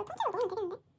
이거 통째로 넣으면 되겠는데?